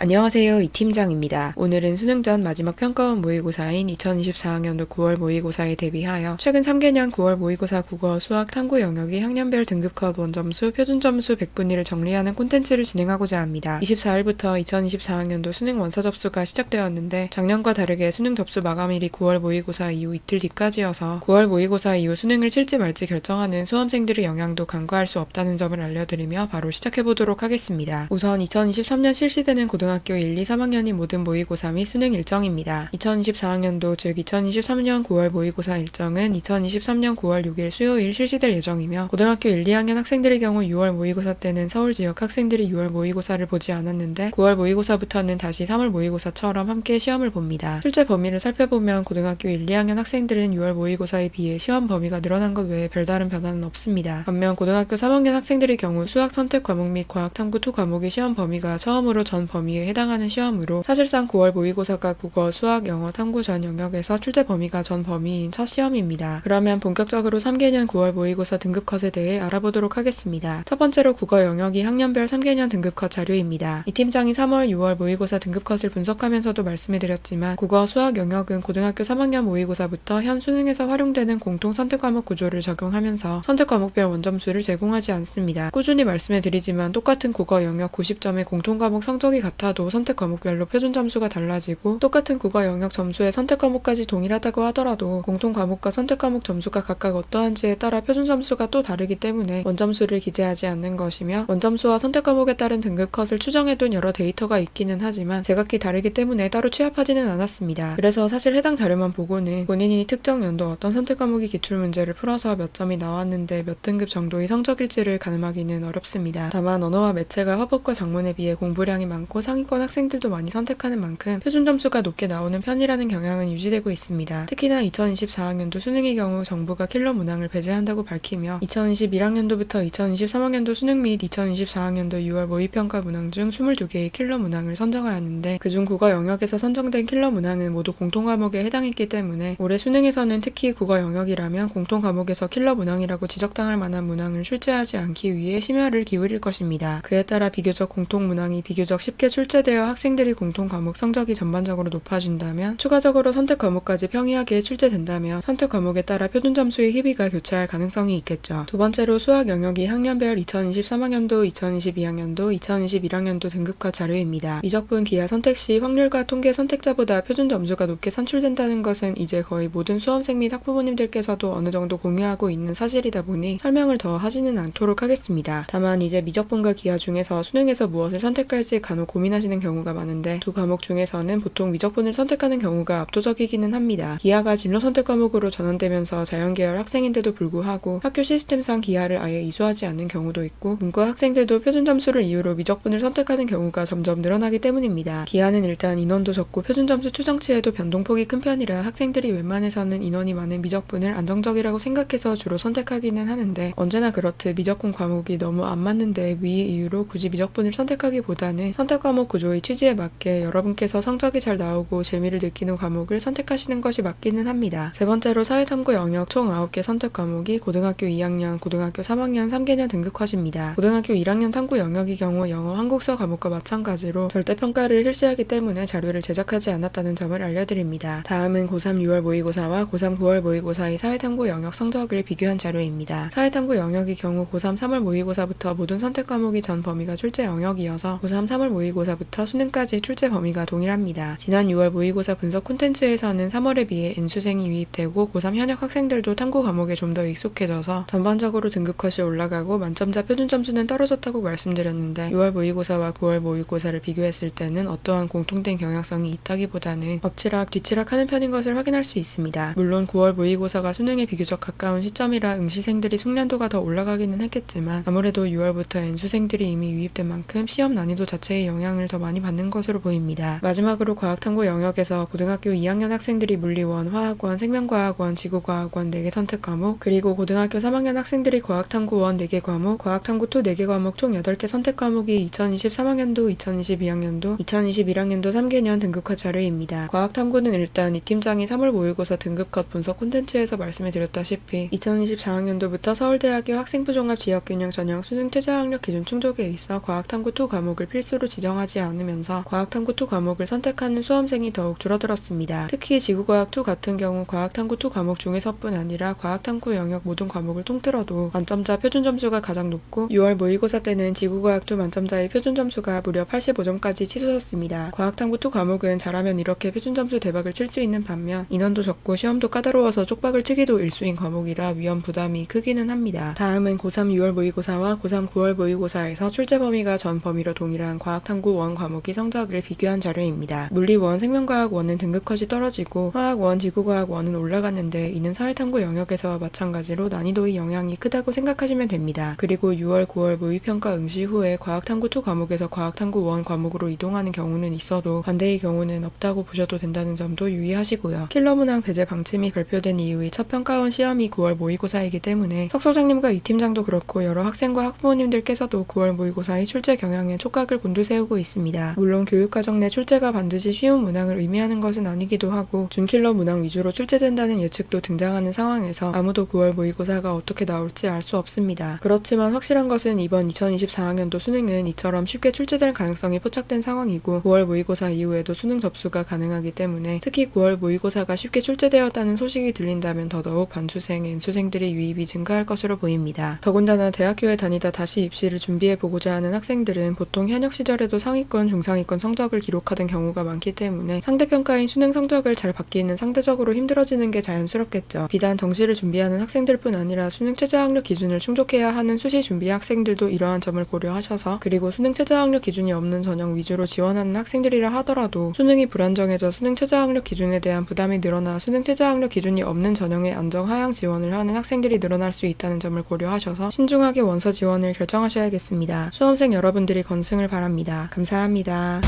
안녕하세요. 이 팀장입니다. 오늘은 수능 전 마지막 평가원 모의고사인 2024학년도 9월 모의고사에 대비하여 최근 3개년 9월 모의고사 국어, 수학, 탐구 영역이 학년별 등급컷 원점수, 표준점수 100분위를 정리하는 콘텐츠를 진행하고자 합니다. 24일부터 2024학년도 수능 원서 접수가 시작되었는데 작년과 다르게 수능 접수 마감일이 9월 모의고사 이후 이틀 뒤까지여서 9월 모의고사 이후 수능을 칠지 말지 결정하는 수험생들의 영향도 간과할 수 없다는 점을 알려드리며 바로 시작해보도록 하겠습니다. 우선 2023년 실시되는 고등 학교 1, 2, 3학년이 모든 모의고사 및 수능 일정입니다. 2024학년도 즉 2023년 9월 모의고사 일정은 2023년 9월 6일 수요일 실시될 예정이며 고등학교 1, 2학년 학생들의 경우 6월 모의고사 때는 서울 지역 학생들이 6월 모의고사를 보지 않았는데 9월 모의고사부터는 다시 3월 모의고사처럼 함께 시험을 봅니다. 실제 범위를 살펴보면 고등학교 1, 2학년 학생들은 6월 모의고사에 비해 시험 범위가 늘어난 것 외에 별다른 변화는 없습니다. 반면 고등학교 3학년 학생들의 경우 수학 선택 과목 및 과학 탐구 투 과목의 시험 범위가 처음으로 전 범위에 해당하는 시험으로 사실상 9월 모의고사가 국어, 수학, 영어, 탐구 전 영역에서 출제 범위가 전 범위인 첫 시험입니다. 그러면 본격적으로 3개년 9월 모의고사 등급컷에 대해 알아보도록 하겠습니다. 첫 번째로 국어 영역이 학년별 3개년 등급컷 자료입니다. 이 팀장이 3월, 6월 모의고사 등급컷을 분석하면서도 말씀해드렸지만 국어, 수학 영역은 고등학교 3학년 모의고사부터 현 수능에서 활용되는 공통 선택 과목 구조를 적용하면서 선택 과목별 원점수를 제공하지 않습니다. 꾸준히 말씀해드리지만 똑같은 국어 영역 90점의 공통 과목 성적이 같아 도 선택 과목별로 표준 점수가 달라지고 똑같은 국어 영역 점수의 선택 과목까지 동일하다고 하더라도 공통 과목과 선택 과목 점수가 각각 어떠한지에 따라 표준 점수가 또 다르기 때문에 원점수를 기재하지 않는 것이며 원점수와 선택 과목에 따른 등급 컷을 추정해둔 여러 데이터가 있기는 하지만 제각기 다르기 때문에 따로 취합하지는 않았습니다. 그래서 사실 해당 자료만 보고는 본인이 특정 연도 어떤 선택 과목이 기출 문제를 풀어서 몇 점이 나왔는데 몇 등급 정도의 성적일지를 가늠하기는 어렵습니다. 다만 언어와 매체가 화법과 작문에 비해 공부량이 많고 상 위권 학생들도 많이 선택하는 만큼 표준 점수가 높게 나오는 편이라는 경향은 유지되고 있습니다. 특히나 2024학년도 수능의 경우 정부가 킬러 문항을 배제한다고 밝히며 2021학년도부터 2023학년도 수능 및 2024학년도 6월 모의평가 문항 중 22개의 킬러 문항을 선정하였는데 그중 국어 영역에서 선정된 킬러 문항은 모두 공통 과목에 해당했기 때문에 올해 수능에서는 특히 국어 영역이라면 공통 과목에서 킬러 문항이라고 지적당할 만한 문항을 출제하지 않기 위해 심혈을 기울일 것입니다. 그에 따라 비교적 공통 문항이 비교적 쉽게 출 제되어 학생들이 공통 과목 성적이 전반적으로 높아진다면 추가적으로 선택 과목까지 평이하게 출제된다면 선택 과목에 따라 표준 점수의 희비가 교차할 가능성이 있겠죠. 두 번째로 수학 영역이 학년별 2023학년도, 2022학년도, 2021학년도 등급과 자료입니다. 미적분 기하 선택 시 확률과 통계 선택자보다 표준 점수가 높게 산출된다는 것은 이제 거의 모든 수험생 및 학부모님들께서도 어느 정도 공유하고 있는 사실이다 보니 설명을 더 하지는 않도록 하겠습니다. 다만 이제 미적분과 기하 중에서 수능에서 무엇을 선택할지 간혹 고민하 시는 경우가 많은데 두 과목 중에서는 보통 미적분을 선택하는 경우가 압도적이기는 합니다. 기하가 진로 선택 과목으로 전환되면서 자연계열 학생인데도 불구하고 학교 시스템상 기하를 아예 이수하지 않는 경우도 있고 문과 학생들도 표준 점수를 이유로 미적분을 선택하는 경우가 점점 늘어나기 때문입니다. 기하는 일단 인원도 적고 표준 점수 추정치에도 변동폭이 큰 편이라 학생들이 웬만해서는 인원이 많은 미적분을 안정적이라고 생각해서 주로 선택하기는 하는데 언제나 그렇듯 미적분 과목이 너무 안 맞는데 위 이유로 굳이 미적분을 선택하기보다는 선택 과목 구조의 취지에 맞게 여러분께서 성적이 잘 나오고 재미를 느끼는 과목을 선택하시는 것이 맞기는 합니다. 세 번째로 사회탐구 영역 총 9개 선택 과목이 고등학교 2학년, 고등학교 3학년 3개년 등급컷입니다. 고등학교 1학년 탐구 영역의 경우 영어, 한국사 과목과 마찬가지로 절대평가를 실시하기 때문에 자료를 제작하지 않았다는 점을 알려드립니다. 다음은 고3 6월 모의고사와 고3 9월 모의고사의 사회탐구 영역 성적을 비교한 자료입니다. 사회탐구 영역의 경우 고3 3월 모의고사부터 모든 선택 과목이 전 범위가 출제 영역이어서 고3 3월 모의고사 부터 수능까지 출제 범위가 동일합니다. 지난 6월 모의고사 분석 콘텐츠에서는 3월에 비해 N수생이 유입되고 고3 현역 학생들도 탐구 과목에 좀 더 익숙해져서 전반적으로 등급컷이 올라가고 만점자 표준 점수는 떨어졌다고 말씀드렸는데 6월 모의고사와 9월 모의고사를 비교했을 때는 어떠한 공통된 경향성이 있다기보다는 엎치락 뒤치락 하는 편인 것을 확인할 수 있습니다. 물론 9월 모의고사가 수능에 비교적 가까운 시점이라 응시생들이 숙련도가 더 올라가기는 했겠지만 아무래도 6월부터 N수생들이 이미 유입된 만큼 시험 난이도 자체의 영향을 더 많이 받는 것으로 보입니다. 마지막으로 과학탐구 영역에서 고등학교 2학년 학생들이 물리원, 화학원, 생명과학원, 지구과학원 4개 선택 과목, 그리고 고등학교 3학년 학생들이 과학탐구원 4개 과목, 과학탐구 투 4개 과목 총 8개 선택 과목이 2023학년도, 2022학년도, 2021학년도 3개년 등급컷 자료입니다. 과학탐구는 일단 이 팀장이 3월 모의고사 등급컷 분석 콘텐츠에서 말씀해 드렸다시피 2024학년도부터 서울대학교 학생부 종합 지역균형 전형 수능 최저학력 기준 충족에 있어 과학탐구 투 과목을 필수로 지정하지 하지 않으면서 과학탐구 2 과목을 선택하는 수험생이 더욱 줄어들었습니다. 특히 지구과학 2 같은 경우 과학탐구 2 과목 중에서뿐 아니라 과학탐구 영역 모든 과목을 통틀어도 만점자 표준 점수가 가장 높고 6월 모의고사 때는 지구과학 2 만점자의 표준 점수가 무려 85점까지 치솟았습니다. 과학탐구 2 과목은 잘하면 이렇게 표준 점수 대박을 칠 수 있는 반면 인원도 적고 시험도 까다로워서 쪽박을 치기도 일수인 과목이라 위험 부담이 크기는 합니다. 다음은 고3 6월 모의고사와 고3 9월 모의고사에서 출제 범위가 전 범위로 동일한 과학탐구 원 과목의 성적을 비교한 자료입니다. 물리원, 생명과학원은 등급 컷이 떨어지고 화학원, 지구과학원은 올라갔는데 이는 사회탐구 영역에서와 마찬가지로 난이도의 영향이 크다고 생각하시면 됩니다. 그리고 6월, 9월 모의평가 응시 후에 과학탐구 2 과목에서 과학탐구 1 과목으로 이동하는 경우는 있어도 반대의 경우는 없다고 보셔도 된다는 점도 유의하시고요. 킬러 문항 배제 방침이 발표된 이후의 첫 평가원 시험이 9월 모의고사이기 때문에 석 소장님과 이 팀장도 그렇고 여러 학생과 학부모님들께서도 9월 모의고사의 출제 경향에 촉각을 곤두세우고 있습니다. 물론 교육과정 내 출제가 반드시 쉬운 문항을 의미하는 것은 아니기도 하고 준킬러 문항 위주로 출제된다는 예측도 등장하는 상황에서 아무도 9월 모의고사가 어떻게 나올지 알 수 없습니다. 그렇지만 확실한 것은 이번 2024학년도 수능은 이처럼 쉽게 출제될 가능성이 포착된 상황이고 9월 모의고사 이후에도 수능 접수가 가능하기 때문에 특히 9월 모의고사가 쉽게 출제되었다는 소식이 들린다면 더더욱 반수생, N수생들의 유입이 증가할 것으로 보입니다. 더군다나 대학교에 다니다 다시 입시를 준비해 보고자 하는 학생들은 보통 현역 시절에도 상위 권, 중상위권 성적을 기록하던 경우가 많기 때문에 상대평가인 수능 성적을 잘 받기는 상대적으로 힘들어지는 게 자연스럽겠죠. 비단 정시를 준비하는 학생들뿐 아니라 수능 최저학력 기준을 충족해야 하는 수시 준비 학생들도 이러한 점을 고려하셔서 그리고 수능 최저학력 기준이 없는 전형 위주로 지원하는 학생들이라 하더라도 수능이 불안정해져 수능 최저학력 기준에 대한 부담이 늘어나 수능 최저학력 기준이 없는 전형의 안정 하향 지원을 하는 학생들이 늘어날 수 있다는 점을 고려하셔서 신중하게 원서 지원을 결정하셔야겠습니다. 수험생 여러분들이 건승을 바랍니다. 감사합니다.